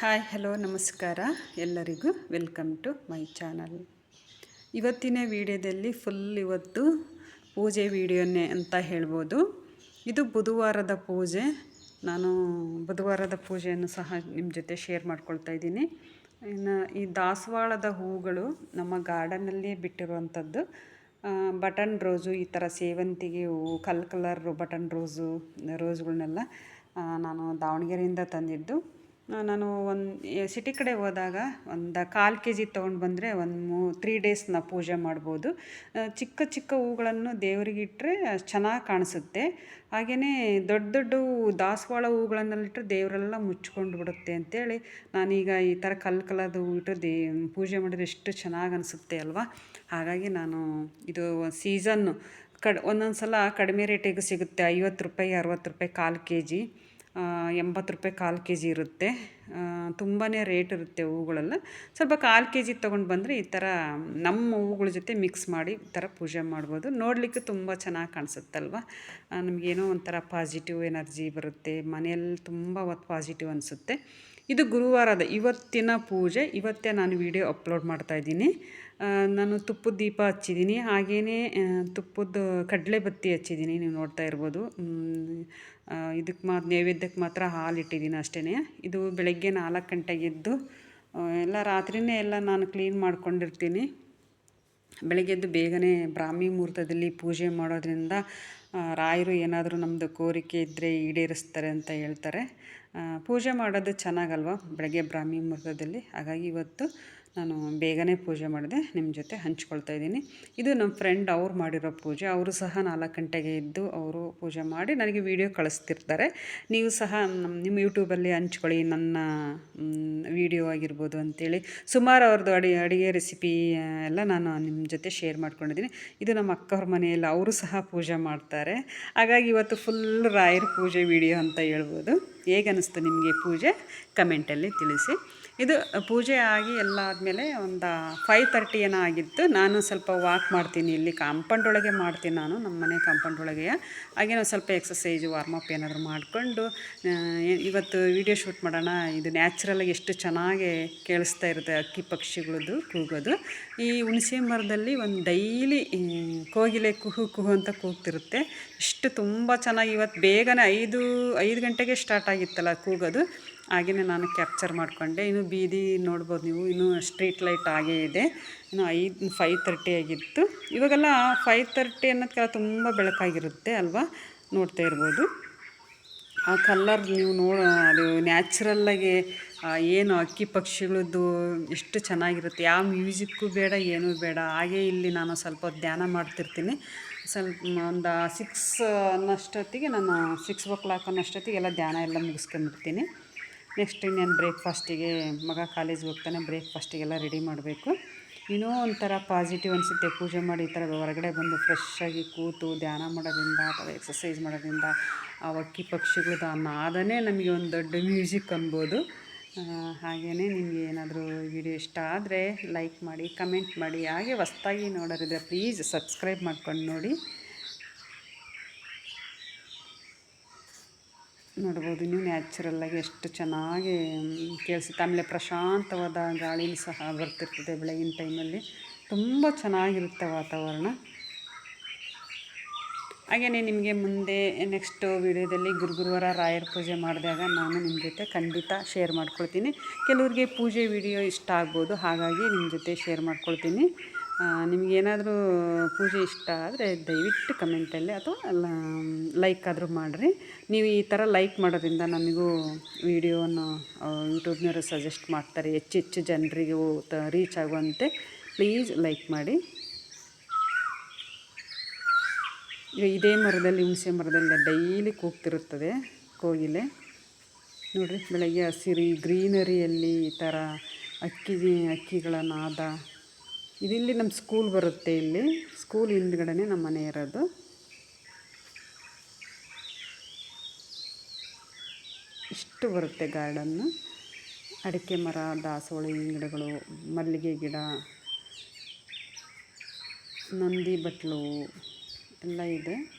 Hi, hello, ನಮಸ್ಕಾರ. ಎಲ್ಲರಿಗೂ welcome to my channel. ಇವತ್ತಿನ ವಿಡಿಯೋದಲ್ಲಿ ಫುಲ್ ಇವತ್ತು ಪೂಜೆ ವಿಡಿಯೋನೇ ಅಂತ ಹೇಳ್ಬೋದು. ಇದು ಬುಧವಾರದ ಪೂಜೆ. ನಾನು ಬುಧವಾರದ ಪೂಜೆಯನ್ನು ಸಹ ನಿಮ್ಮ ಜೊತೆ ಶೇರ್ ಮಾಡ್ಕೊಳ್ತಾ ಇದ್ದೀನಿ. ಇನ್ನು ಈ ದಾಸವಾಳದ ಹೂಗಳು ನಮ್ಮ ಗಾರ್ಡನಲ್ಲಿ ಬಿಟ್ಟಿರುವಂಥದ್ದು. ಬಟನ್ ರೋಸು, ಈ ಥರ ಸೇವಂತಿಗೆ ಹೂವು ಕಲ್ ಕಲರ್ ಬಟನ್ ರೋಸು, ರೋಸ್ಗಳನ್ನೆಲ್ಲ ನಾನು ದಾವಣಗೆರೆಯಿಂದ ತಂದಿದ್ದು. ನಾನು ಒಂದು ಸಿಟಿ ಕಡೆ ಹೋದಾಗ ಒಂದು ಕಾಲು ಕೆ ಜಿ ತೊಗೊಂಡು ಬಂದರೆ ಒಂದು ಮೂ ತ್ರೀ ಡೇಸ್ನ ಪೂಜೆ ಮಾಡ್ಬೋದು. ಚಿಕ್ಕ ಚಿಕ್ಕ ಹೂಗಳನ್ನು ದೇವರಿಗೆ ಇಟ್ಟರೆ ಚೆನ್ನಾಗಿ ಕಾಣಿಸುತ್ತೆ. ಹಾಗೆಯೇ ದೊಡ್ಡ ದೊಡ್ಡ ಹೂವು ದಾಸವಾಳ ಹೂಗಳನ್ನೆಲ್ಲಿಟ್ಟರೆ ದೇವರೆಲ್ಲ ಮುಚ್ಕೊಂಡು ಬಿಡುತ್ತೆ ಅಂತೇಳಿ ನಾನೀಗ ಈ ಥರ ಕಲ್ಲು ಕಲರ್ದು ಹೂ ಇಟ್ಟರೆ ದೇ ಪೂಜೆ ಮಾಡಿದ್ರೆ ಎಷ್ಟು ಚೆನ್ನಾಗಿ ಅನಿಸುತ್ತೆ ಅಲ್ವಾ? ಹಾಗಾಗಿ ನಾನು ಇದು ಸೀಸನ್ನು ಕಡ್ ಒಂದೊಂದು ಸಲ ಕಡಿಮೆ ರೇಟಿಗೆ ಸಿಗುತ್ತೆ, ಐವತ್ತು ರೂಪಾಯಿ, ಅರವತ್ತು ರೂಪಾಯಿ ಕಾಲು ಕೆ ಜಿ ಎಂಬತ್ತು ರೂಪಾಯಿ ಕಾಲು ಕೆ ಜಿ ಇರುತ್ತೆ ತುಂಬಾ ರೇಟ್ ಇರುತ್ತೆ ಹೂಗಳೆಲ್ಲ ಸ್ವಲ್ಪ ಕಾಲು ಕೆ ಜಿ ತೊಗೊಂಡು ಬಂದರೆ ಈ ಥರ ನಮ್ಮ ಹೂಗಳ ಜೊತೆ ಮಿಕ್ಸ್ ಮಾಡಿ ಈ ಥರ ಪೂಜೆ ಮಾಡ್ಬೋದು. ನೋಡಲಿಕ್ಕೆ ತುಂಬ ಚೆನ್ನಾಗಿ ಕಾಣಿಸುತ್ತಲ್ವ? ನಮಗೇನೋ ಒಂಥರ ಪಾಸಿಟಿವ್ ಎನರ್ಜಿ ಬರುತ್ತೆ. ಮನೆಯಲ್ಲಿ ತುಂಬ ಹೊತ್ತು ಪಾಸಿಟಿವ್ ಅನಿಸುತ್ತೆ. ಇದು ಗುರುವಾರದ ಇವತ್ತಿನ ಪೂಜೆ. ಇವತ್ತೇ ನಾನು ವಿಡಿಯೋ ಅಪ್ಲೋಡ್ ಮಾಡ್ತಾಯಿದ್ದೀನಿ ನಾನು ತುಪ್ಪದ ದೀಪ ಹಚ್ಚಿದ್ದೀನಿ. ಹಾಗೆಯೇ ತುಪ್ಪದ ಕಡಲೆ ಬತ್ತಿ ಹಚ್ಚಿದ್ದೀನಿ. ನೀವು ನೋಡ್ತಾ ಇರ್ಬೋದು. ಇದಕ್ಕೆ ಮಾ, ನೈವೇದ್ಯಕ್ಕೆ ಮಾತ್ರ ಹಾಲು ಇಟ್ಟಿದ್ದೀನಿ ಅಷ್ಟೇ ಇದು ಬೆಳಗ್ಗೆ ನಾಲ್ಕು ಗಂಟೆಗೆ ಎದ್ದು ಎಲ್ಲ ರಾತ್ರಿಯೇ ಎಲ್ಲ ನಾನು ಕ್ಲೀನ್ ಮಾಡ್ಕೊಂಡಿರ್ತೀನಿ. ಬೆಳಗ್ಗೆ ಎದ್ದು ಬೇಗನೆ ಬ್ರಾಹ್ಮಿ ಮುಹೂರ್ತದಲ್ಲಿ ಪೂಜೆ ಮಾಡೋದ್ರಿಂದ ರಾಯರು ಏನಾದರೂ ನಮ್ಮದು ಕೋರಿಕೆ ಇದ್ದರೆ ಈಡೇರಿಸ್ತಾರೆ ಅಂತ ಹೇಳ್ತಾರೆ. ಪೂಜೆ ಮಾಡೋದು ಚೆನ್ನಾಗಲ್ವ ಬೆಳಗ್ಗೆ ಬ್ರಾಹ್ಮಿ ಮುಹೂರ್ತದಲ್ಲಿ? ಹಾಗಾಗಿ ಇವತ್ತು ನಾನು ಬೇಗನೆ ಪೂಜೆ ಮಾಡಿದೆ ನಿಮ್ಮ ಜೊತೆ ಹಂಚ್ಕೊಳ್ತಾ ಇದ್ದೀನಿ. ಇದು ನಮ್ಮ ಫ್ರೆಂಡ್ ಅವ್ರು ಮಾಡಿರೋ ಪೂಜೆ. ಅವರು ಸಹ ನಾಲ್ಕು ಗಂಟೆಗೆ ಇದ್ದು ಅವರು ಪೂಜೆ ಮಾಡಿ ನನಗೆ ವಿಡಿಯೋ ಕಳಿಸ್ತಿರ್ತಾರೆ. ನೀವು ಸಹ ನಮ್ಮ ಯೂಟ್ಯೂಬಲ್ಲಿ ಹಂಚ್ಕೊಳ್ಳಿ, ನನ್ನ ವಿಡಿಯೋ ಆಗಿರ್ಬೋದು ಅಂತೇಳಿ. ಸುಮಾರು ಅವ್ರದ್ದು ಅಡಿ, ಅಡುಗೆ ರೆಸಿಪಿ ಎಲ್ಲ ನಾನು ನಿಮ್ಮ ಜೊತೆ ಶೇರ್ ಮಾಡ್ಕೊಂಡಿದ್ದೀನಿ. ಇದು ನಮ್ಮ ಅಕ್ಕವ್ರ ಮನೆಯಲ್ಲಿ ಅವರು ಸಹ ಪೂಜೆ ಮಾಡ್ತಾರೆ. ಹಾಗಾಗಿ ಇವತ್ತು ಫುಲ್ ರಾಯರ ಪೂಜೆ ವಿಡಿಯೋ ಅಂತ ಹೇಳ್ಬೋದು. ಹೇಗೆ ಅನ್ನಿಸ್ತು ನಿಮಗೆ ಪೂಜೆ? ಕಮೆಂಟಲ್ಲಿ ತಿಳಿಸಿ. ಇದು ಪೂಜೆ ಆಗಿ ಎಲ್ಲ ಆದಮೇಲೆ ಒಂದು ಫೈವ್ ತರ್ಟಿ ಏನೋ ಆಗಿತ್ತು. ನಾನು ಸ್ವಲ್ಪ ವಾಕ್ ಮಾಡ್ತೀನಿ ಇಲ್ಲಿ. ಕಾಂಪೌಂಡ್ ಒಳಗೆ ಮಾಡ್ತೀನಿ ನಾನು, ನಮ್ಮ ಮನೆ ಕಾಂಪೌಂಡ್ ಒಳಗೆ. ಹಾಗೆ ನಾವು ಸ್ವಲ್ಪ ಎಕ್ಸಸೈಜು ವಾರ್ಮಪ್ ಏನಾದರೂ ಮಾಡಿಕೊಂಡು ಇವತ್ತು ವಿಡಿಯೋ ಶೂಟ್ ಮಾಡೋಣ. ಇದು ನ್ಯಾಚುರಲಾಗಿ ಎಷ್ಟು ಚೆನ್ನಾಗಿ ಕೇಳಿಸ್ತಾ ಇರುತ್ತೆ ಅಕ್ಕಿ ಪಕ್ಷಿಗಳದ್ದು ಕೂಗೋದು. ಈ ಹುಣಸೆ ಮರದಲ್ಲಿ ಒಂದು ಡೈಲಿ ಕೋಗಿಲೆ ಕುಹು ಕುಹು ಅಂತ ಕೂಗ್ತಿರುತ್ತೆ. ಇಷ್ಟು ತುಂಬ ಚೆನ್ನಾಗಿ ಇವತ್ತು ಬೇಗನೆ ಐದು ಐದು ಗಂಟೆಗೆ ಸ್ಟಾರ್ಟ್ ಆಗಿತ್ತಲ್ಲ ಕೂಗೋದು. ಹಾಗೆಯೇ ನಾನು ಕ್ಯಾಪ್ಚರ್ ಮಾಡಿಕೊಂಡೆ. ಇನ್ನು ಬೀದಿ ನೋಡ್ಬೋದು ನೀವು. ಇನ್ನು ಸ್ಟ್ರೀಟ್ ಲೈಟ್ ಹಾಗೇ ಇದೆ. ಇನ್ನು ಐದು ಫೈವ್ ತರ್ಟಿ ಆಗಿತ್ತು. ಇವಾಗೆಲ್ಲ ಫೈವ್ ತರ್ಟಿ ಅನ್ನೋದಕ್ಕೆಲ್ಲ ತುಂಬ ಬೆಳಕಾಗಿರುತ್ತೆ ಅಲ್ವಾ? ನೋಡ್ತಾ ಇರ್ಬೋದು. ಆ ಕಲ್ಲರ್ ನೀವು ನೋಡ, ಅದು ನ್ಯಾಚುರಲ್ಲಾಗಿ ಏನು ಅಕ್ಕಿ ಪಕ್ಷಿಗಳದ್ದು ಎಷ್ಟು ಚೆನ್ನಾಗಿರುತ್ತೆ. ಯಾವ ಮ್ಯೂಸಿಕ್ಕು ಬೇಡ, ಏನೂ ಬೇಡ. ಹಾಗೆ ಇಲ್ಲಿ ನಾನು ಸ್ವಲ್ಪ ಧ್ಯಾನ ಮಾಡ್ತಿರ್ತೀನಿ. ಸ್ವಲ್ಪ ಒಂದು ಸಿಕ್ಸ್ ಅನ್ನೋಷ್ಟೊತ್ತಿಗೆ ನಾನು ಸಿಕ್ಸ್ ಓ ಕ್ಲಾಕ್ ಅನ್ನೋಷ್ಟೊತ್ತಿಗೆ ಎಲ್ಲ ಧ್ಯಾನ ಎಲ್ಲ ಮುಗಿಸ್ಕೊಂಬಿಡ್ತೀನಿ ನೆಕ್ಸ್ಟ್ ಇನ್ನೇನು ಬ್ರೇಕ್ಫಾಸ್ಟಿಗೆ, ಮಗ ಕಾಲೇಜ್ಗೆ ಹೋಗ್ತಾನೆ, ಬ್ರೇಕ್ಫಾಸ್ಟಿಗೆಲ್ಲ ರೆಡಿ ಮಾಡಬೇಕು. ಏನೋ ಒಂಥರ ಪಾಸಿಟಿವ್ ಅನಿಸುತ್ತೆ, ಪೂಜೆ ಮಾಡಿ ಈ ಥರ ಹೊರಗಡೆ ಬಂದು ಫ್ರೆಶ್ ಆಗಿ ಕೂತು, ಧ್ಯಾನ ಮಾಡೋದ್ರಿಂದ ಅಥವಾ ಎಕ್ಸಸೈಸ್ ಮಾಡೋದ್ರಿಂದ, ಆ ಅಕ್ಕಿ ಪಕ್ಷಿಗಳು ನಾದನೇ ನಮಗೆ ಒಂದು ದೊಡ್ಡ ಮ್ಯೂಸಿಕ್ ಅನ್ಬೋದು. ಹಾಗೆಯೇ ನಿಮಗೆ ಏನಾದರೂ ವಿಡಿಯೋ ಇಷ್ಟ ಆದರೆ ಲೈಕ್ ಮಾಡಿ ಕಮೆಂಟ್ ಮಾಡಿ, ಹಾಗೆ ಹೊಸ್ದಾಗಿ ನೋಡೋರಿದ್ರೆ ಪ್ಲೀಸ್ ಸಬ್ಸ್ಕ್ರೈಬ್ ಮಾಡ್ಕೊಂಡು ನೋಡಿ. ನೋಡ್ಬೋದು, ಇನ್ನೂ ನ್ಯಾಚುರಲ್ಲಾಗಿ ಎಷ್ಟು ಚೆನ್ನಾಗಿ ಕೇಳಿಸುತ್ತೆ ಆಮೇಲೆ ಪ್ರಶಾಂತವಾದ ಗಾಳಿಯೂ ಸಹ ಬರ್ತಿರ್ತದೆ ಬೆಳಗಿನ ಟೈಮಲ್ಲಿ ತುಂಬ ಚೆನ್ನಾಗಿರುತ್ತೆ ವಾತಾವರಣ. ಹಾಗೆಯೇ ನಿಮಗೆ ಮುಂದೆ ನೆಕ್ಸ್ಟ್ ವಿಡಿಯೋದಲ್ಲಿ ಗುರುಗುರುವಾರ ರಾಯರ ಪೂಜೆ ಮಾಡಿದಾಗ ನಾನು ನಿಮ್ಮ ಜೊತೆ ಖಂಡಿತ ಶೇರ್ ಮಾಡ್ಕೊಳ್ತೀನಿ. ಕೆಲವರಿಗೆ ಪೂಜೆ ವಿಡಿಯೋ ಇಷ್ಟ ಆಗ್ಬೋದು, ಹಾಗಾಗಿ ನಿಮ್ಮ ಜೊತೆ ಶೇರ್ ಮಾಡ್ಕೊಳ್ತೀನಿ. ನಿಮಗೇನಾದರೂ ಪೂಜೆ ಇಷ್ಟ ಆದರೆ ದಯವಿಟ್ಟು ಕಮೆಂಟಲ್ಲಿ ಅಥವಾ ಲೈಕ್ ಆದರೂ ಮಾಡಿರಿ. ನೀವು ಈ ಥರ ಲೈಕ್ ಮಾಡೋದ್ರಿಂದ ನಮಗೂ ವಿಡಿಯೋವನ್ನು ಯೂಟ್ಯೂಬ್ನವರು ಸಜೆಸ್ಟ್ ಮಾಡ್ತಾರೆ. ಹೆಚ್ಚು ಹೆಚ್ಚು ಜನರಿಗೆ ರೀಚ್ ಆಗುವಂತೆ ಪ್ಲೀಸ್ ಲೈಕ್ ಮಾಡಿ. ಈಗ ಇದೇ ಮರದಲ್ಲಿ, ಹುಣಸೆ ಮರದಲ್ಲಿ ಡೈಲಿ ಕೂಗ್ತಿರುತ್ತದೆ ಕೋಗಿಲೆ. ನೋಡಿರಿ, ಬೆಳಗ್ಗೆ ಹಸಿರಿ ಗ್ರೀನರಿಯಲ್ಲಿ ಈ ಥರ ಅಕ್ಕಿ ಅಕ್ಕಿಗಳ ನಾದ ಇದಿಲ್ಲಿ ನಮ್ಮ ಸ್ಕೂಲ್ ಬರುತ್ತೆ ಇಲ್ಲಿ. ಸ್ಕೂಲ್ ಹಿಂದ್ಗಡೆನೇ ನಮ್ಮ ಮನೆ ಇರೋದು. ಇಷ್ಟು ಬರುತ್ತೆ ಗಾರ್ಡನ್ನು ಅಡಿಕೆ ಮರ ದಾಸವಾಳಿ ಗಿಡಗಳು, ಮಲ್ಲಿಗೆ ಗಿಡ, ನಂದಿ ಬಟ್ಲು, ಎಲ್ಲ ಇದೆ.